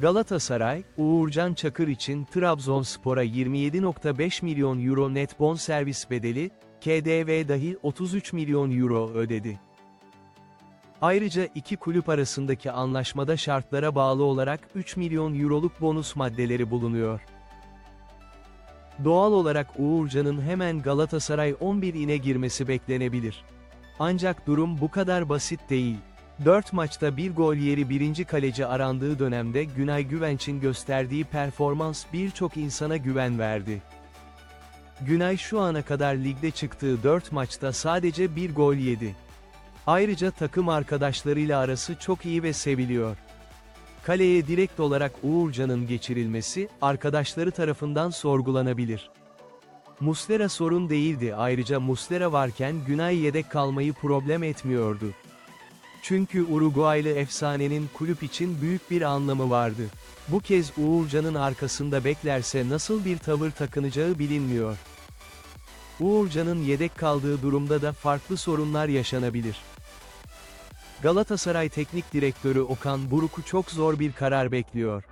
Galatasaray, Uğurcan Çakır için Trabzonspor'a 27.5 milyon euro net bonservis bedeli, KDV dahil 33 milyon euro ödedi. Ayrıca iki kulüp arasındaki anlaşmada şartlara bağlı olarak 3 milyon euroluk bonus maddeleri bulunuyor. Doğal olarak Uğurcan'ın hemen Galatasaray 11 ine girmesi beklenebilir. Ancak durum bu kadar basit değil. 4 maçta bir gol yeri birinci kaleci arandığı dönemde Günay Güvenç'in gösterdiği performans birçok insana güven verdi. Günay şu ana kadar ligde çıktığı 4 maçta sadece bir gol yedi. Ayrıca takım arkadaşlarıyla arası çok iyi ve seviliyor. Kaleye direkt olarak Uğurcan'ın geçirilmesi, arkadaşları tarafından sorgulanabilir. Muslera sorun değildi ayrıca Muslera varken Günay yedek kalmayı problem etmiyordu. Çünkü Uruguaylı efsanenin kulüp için büyük bir anlamı vardı. Bu kez Uğurcan'ın arkasında beklerse nasıl bir tavır takınacağı bilinmiyor. Uğurcan'ın yedek kaldığı durumda da farklı sorunlar yaşanabilir. Galatasaray Teknik Direktörü Okan Buruk'u çok zor bir karar bekliyor.